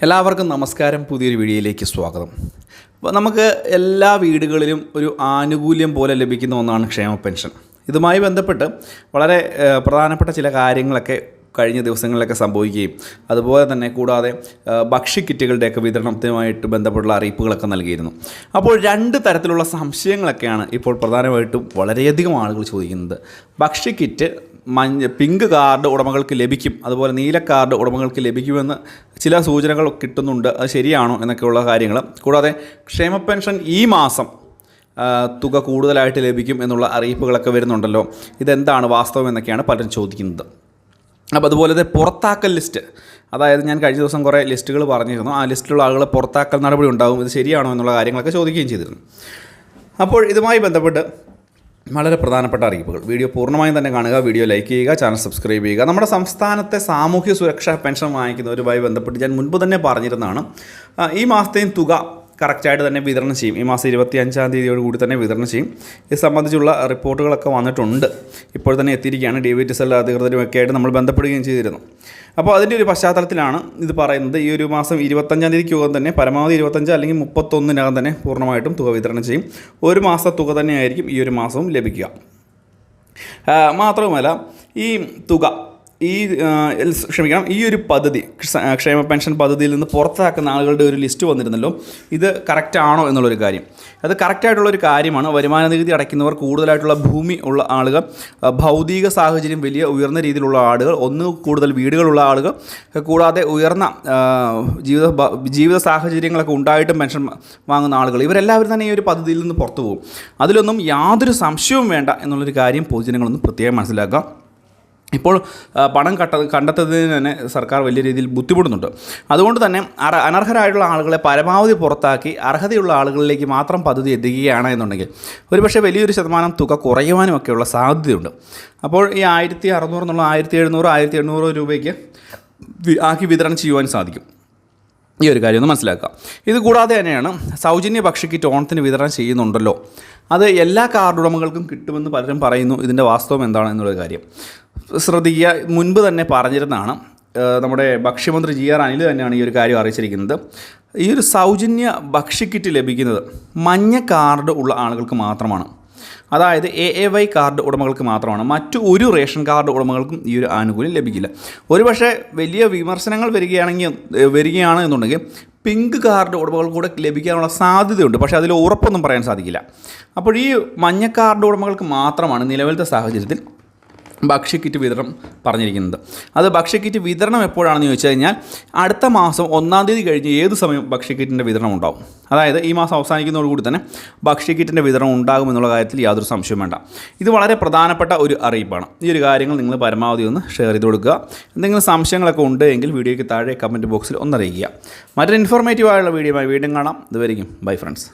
എല്ലാവർക്കും നമസ്കാരം. പുതിയൊരു വീഡിയോയിലേക്ക് സ്വാഗതം. നമുക്ക് എല്ലാ വീടുകളിലും ഒരു ആനുകൂല്യം പോലെ ലഭിക്കുന്ന ഒന്നാണ് ക്ഷേമ പെൻഷൻ. ഇതുമായി ബന്ധപ്പെട്ട് വളരെ പ്രധാനപ്പെട്ട ചില കാര്യങ്ങളൊക്കെ കഴിഞ്ഞ ദിവസങ്ങളിലൊക്കെ സംഭവിക്കുകയും. അതുപോലെ തന്നെ കൂടാതെ ഭക്ഷ്യക്കിറ്റുകളുടെയൊക്കെ വിതരണത്തിനുമായിട്ട് ബന്ധപ്പെട്ടുള്ള അറിയിപ്പുകളൊക്കെ നൽകിയിരുന്നു. അപ്പോൾ രണ്ട് തരത്തിലുള്ള സംശയങ്ങളൊക്കെയാണ് ഇപ്പോൾ പ്രധാനമായിട്ടും വളരെയധികം ആളുകൾ ചോദിക്കുന്നത്. ഭക്ഷ്യക്കിറ്റ് മഞ്ഞ പിങ്ക് കാർഡ് ഉടമകൾക്ക് ലഭിക്കും അതുപോലെ നീല കാർഡ് ഉടമകൾക്ക് ലഭിക്കുമെന്ന് ചില സൂചനകൾ കിട്ടുന്നുണ്ട്. അത് ശരിയാണോ എന്നൊക്കെയുള്ള കാര്യങ്ങൾ. കൂടാതെ ക്ഷേമ പെൻഷൻ ഈ മാസം തുക കൂടുതലായിട്ട് ലഭിക്കും എന്നുള്ള അറിയിപ്പുകളൊക്കെ വരുന്നുണ്ടല്ലോ. ഇതെന്താണ് വാസ്തവം എന്നൊക്കെയാണ് പലരും ചോദിക്കുന്നത്. അപ്പോൾ അതുപോലെ തന്നെ പുറത്താക്കൽ ലിസ്റ്റ്. അതായത് ഞാൻ കഴിഞ്ഞ ദിവസം കുറേ ലിസ്റ്റുകൾ പറഞ്ഞിരുന്നു. ആ ലിസ്റ്റിലുള്ള ആളുകളെ പുറത്താക്കൽ നടപടി ഉണ്ടാകും. ഇത് ശരിയാണോ എന്നുള്ള കാര്യങ്ങളൊക്കെ ചോദിക്കുകയും ചെയ്തിരുന്നു. അപ്പോൾ ഇതുമായി ബന്ധപ്പെട്ട് വളരെ പ്രധാനപ്പെട്ട അറിയിപ്പുകൾ. വീഡിയോ പൂർണമായും തന്നെ കാണുക വീഡിയോ ലൈക്ക് ചെയ്യുക ചാനൽ സബ്സ്ക്രൈബ് ചെയ്യുക. നമ്മുടെ സംസ്ഥാനത്തെ സാമൂഹ്യ സുരക്ഷാ പെൻഷൻ വാങ്ങിക്കുന്നവരുമായി ബന്ധപ്പെട്ട് ഞാൻ മുൻപ് തന്നെ പറഞ്ഞിരുന്നതാണ്. ഈ മാസത്തെയും തുക കറക്റ്റായിട്ട് തന്നെ വിതരണം ചെയ്യും. ഈ മാസം ഇരുപത്തി അഞ്ചാം തീയതിയോട് കൂടി തന്നെ വിതരണം ചെയ്യും. ഇത് സംബന്ധിച്ചുള്ള റിപ്പോർട്ടുകളൊക്കെ വന്നിട്ടുണ്ട്. ഇപ്പോൾ തന്നെ എത്തിയിരിക്കുകയാണ് ഡി വി ടി സെൽ അധികൃതരുമൊക്കെ ആയിട്ട് നമ്മൾ ബന്ധപ്പെടുകയും ചെയ്തിരുന്നു. അപ്പോൾ അതിന്റെ ഒരു പശ്ചാത്തലത്തിലാണ് ഇത് പറയുന്നത്. ഈ ഒരു മാസം ഇരുപത്തഞ്ചാം തീയതിക്കകം തന്നെ പരമാവധി ഇരുപത്തഞ്ച് അല്ലെങ്കിൽ മുപ്പത്തൊന്നിനകം തന്നെ പൂർണമായിട്ടും തുക വിതരണം ചെയ്യും. ഒരു മാസത്തെ തുക തന്നെയായിരിക്കും ഈ ഒരു മാസവും ലഭിക്കുക. മാത്രവുമല്ല ഈ തുക ഈ ക്ഷമിക്കണം ഈ ഒരു പദ്ധതി ക്ഷേമ പെൻഷൻ പദ്ധതിയിൽ നിന്ന് പുറത്താക്കുന്ന ആളുകളുടെ ഒരു ലിസ്റ്റ് വന്നിരുന്നല്ലോ. ഇത് കറക്റ്റ് ആണോ എന്നുള്ളൊരു കാര്യം. അത് കറക്റ്റായിട്ടുള്ളൊരു കാര്യമാണ്. വരുമാന നികുതി അടയ്ക്കുന്നവർ കൂടുതലായിട്ടുള്ള ഭൂമി ഉള്ള ആളുകൾ ഭൗതിക സാഹചര്യം വലിയ ഉയർന്ന രീതിയിലുള്ള ആളുകൾ ഒന്ന് കൂടുതൽ വീടുകളുള്ള ആളുകൾ കൂടാതെ ഉയർന്ന ജീവിത ജീവിത സാഹചര്യങ്ങളൊക്കെ ഉണ്ടായിട്ടും പെൻഷൻ വാങ്ങുന്ന ആളുകൾ ഇവരെല്ലാവരും തന്നെ ഈ ഒരു പദ്ധതിയിൽ നിന്ന് പുറത്തു പോകും. അതിലൊന്നും യാതൊരു സംശയവും വേണ്ട എന്നുള്ളൊരു കാര്യം പൊതുജനങ്ങളൊന്ന് പ്രത്യേകം മനസ്സിലാക്കുക. ഇപ്പോൾ പണം കട്ട കണ്ടെത്തുന്നതിന് തന്നെ സർക്കാർ വലിയ രീതിയിൽ ബുദ്ധിമുട്ടുന്നുണ്ട്. അതുകൊണ്ട് തന്നെ അനർഹരായിട്ടുള്ള ആളുകളെ പരമാവധി പുറത്താക്കി അർഹതയുള്ള ആളുകളിലേക്ക് മാത്രം പദ്ധതി എത്തിക്കുകയാണ് എന്നുണ്ടെങ്കിൽ ഒരുപക്ഷെ വലിയൊരു ശതമാനം തുക കുറയുവാനും ഒക്കെയുള്ള സാധ്യതയുണ്ട്. അപ്പോൾ ഈ ആയിരത്തി അറുന്നൂറ് എന്നുള്ള ആയിരത്തി എഴുന്നൂറ് ആയിരത്തി എണ്ണൂറ് രൂപയ്ക്ക് ആക്കി വിതരണം ചെയ്യുവാൻ സാധിക്കും. ഈ ഒരു കാര്യം ഒന്ന് മനസ്സിലാക്കുക. ഇത് കൂടാതെ തന്നെയാണ് സൗജന്യ ഭക്ഷ്യക്കിറ്റ് ഓണത്തിന് വിതരണം ചെയ്യുന്നുണ്ടല്ലോ. അത് എല്ലാ കാർഡ് ഉടമകൾക്കും കിട്ടുമെന്ന് പലരും പറയുന്നു ഇതിന്റെ വാസ്തവം എന്താണ് എന്നുള്ള കാര്യം. ശ്രദ്ധിക്കുക മുൻപ് തന്നെ പറഞ്ഞിരുന്നതാണ് നമ്മുടെ ഭക്ഷ്യമന്ത്രി ജി ആർ അനിൽ തന്നെയാണ് ഈ ഒരു കാര്യം അറിയിച്ചിരിക്കുന്നത്. ഈ ഒരു സൗജന്യ ഭക്ഷ്യക്കിറ്റ് ലഭിക്കുന്നത് മഞ്ഞ കാർഡ് ഉള്ള ആളുകൾക്ക് മാത്രമാണ്. അതായത് എ എ വൈ കാർഡ് ഉടമകൾക്ക് മാത്രമാണ്. മറ്റു ഒരു റേഷൻ കാർഡ് ഉടമകൾക്കും ഈ ഒരു ആനുകൂല്യം ലഭിക്കില്ല. ഒരുപക്ഷെ വലിയ വിമർശനങ്ങൾ വരികയാണെങ്കിൽ വരികയാണ് എന്നുണ്ടെങ്കിൽ പിങ്ക് കാർഡ് ഉടമകൾ കൂടെ ലഭിക്കാനുള്ള സാധ്യതയുണ്ട്. പക്ഷേ അതിൽ ഉറപ്പൊന്നും പറയാൻ സാധിക്കില്ല. അപ്പോൾ ഈ മഞ്ഞ കാർഡ് ഉടമകൾക്ക് മാത്രമാണ് നിലവിലത്തെ സാഹചര്യത്തിൽ ഭക്ഷ്യക്കിറ്റ് വിതരണം പറഞ്ഞിരിക്കുന്നത്. അത് ഭക്ഷ്യക്കിറ്റ് വിതരണം എപ്പോഴാണെന്ന് ചോദിച്ചു കഴിഞ്ഞാൽ അടുത്ത മാസം ഒന്നാം തീയതി കഴിഞ്ഞ് ഏത് സമയം ഭക്ഷ്യക്കിറ്റിന്റെ വിതരണം ഉണ്ടാവും? അതായത് ഈ മാസം അവസാനിക്കുന്നതോടുകൂടി തന്നെ ഭക്ഷ്യക്കിറ്റിന്റെ വിതരണം ഉണ്ടാകും എന്നുള്ള കാര്യത്തിൽ യാതൊരു സംശയവും വേണ്ട. ഇത് വളരെ പ്രധാനപ്പെട്ട ഒരു അറിയിപ്പാണ്. ഈ ഒരു കാര്യങ്ങൾ നിങ്ങൾ പരമാവധി ഒന്ന് ഷെയർ ചെയ്ത് കൊടുക്കുക. എന്തെങ്കിലും സംശയങ്ങളൊക്കെ ഉണ്ടെങ്കിൽ വീഡിയോയ്ക്ക് താഴെ കമന്റ് ബോക്സിൽ ഒന്നറിയിക്കുക. മറ്റൊരു ഇൻഫോർമേറ്റീവ് ആയുള്ള വീഡിയോയുമായി വീണ്ടും കാണാം. ഇതുവരെയും ബൈ ഫ്രണ്ട്സ്